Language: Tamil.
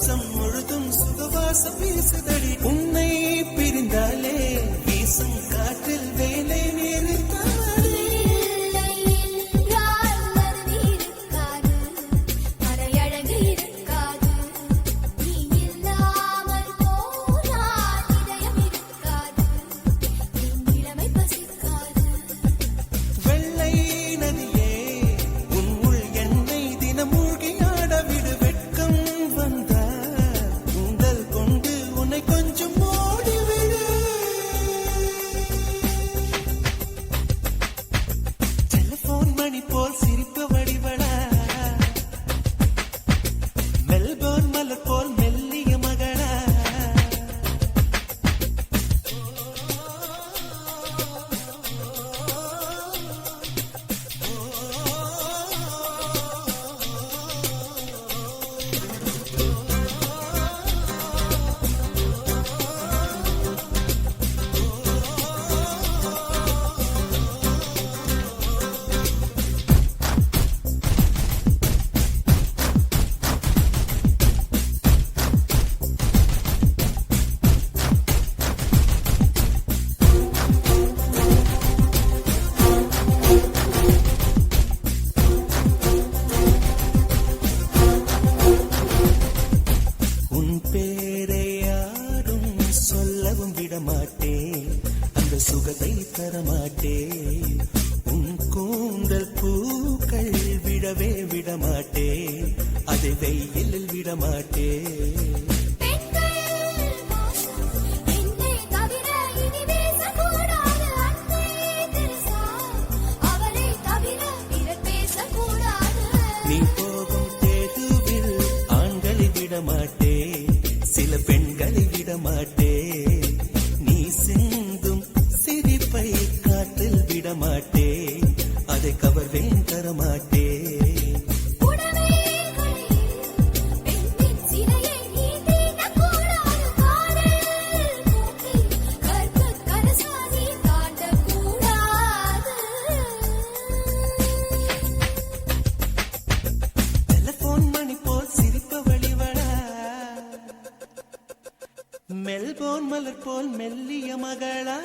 சுகவாசம் முழுதும் சுகவாசம் பேசுதடி உன் elbow பேரை யாரும் சொல்லவும் விடமாட்டே. அந்த சுகத்தை தரமாட்டே. உன் கூந்தல் பூக்கள் விடவே விடமாட்டே. அதை வெயிலில் விடமாட்டே. தரமாட்டேன் அதை கவர்வேன் தரமாட்டேன் மெல்போன் மலர் போல் மெல்லிய மகளா.